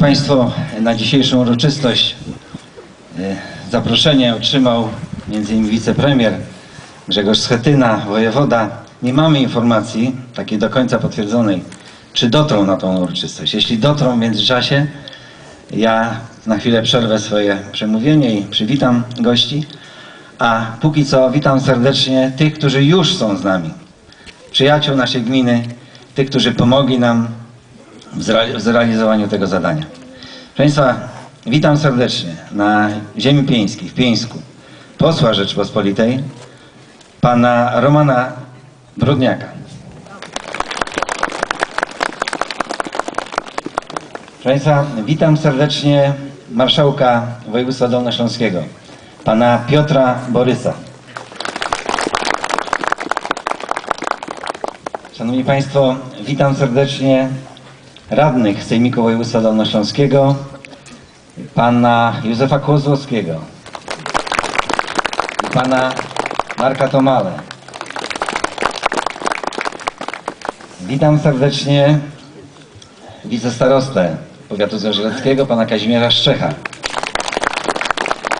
Państwo, na dzisiejszą uroczystość e, zaproszenie otrzymał m.in. wicepremier Grzegorz Schetyna, wojewoda. Nie mamy informacji, takiej do końca potwierdzonej, czy dotrą na tą uroczystość. Jeśli dotrą w międzyczasie, ja na chwilę przerwę swoje przemówienie i przywitam gości. A póki co witam serdecznie tych, którzy już są z nami. Przyjaciół naszej gminy, tych, którzy pomogli nam w zre- w zrealizowaniu tego zadania. Proszę Państwa, witam serdecznie na ziemi pieńskiej, w Pieńsku, posła Rzeczpospolitej, pana Romana Brodniaka. Proszę Państwa, witam serdecznie marszałka województwa dolnośląskiego, pana Piotra Borysa. Szanowni Państwo, witam serdecznie radnych Sejmiku Województwa Dolnośląskiego, pana Józefa Kozłowskiego i pana Marka Tomale. Witam serdecznie wicestarostę powiatu zgorzeleckiego, pana Kazimierza Szczecha.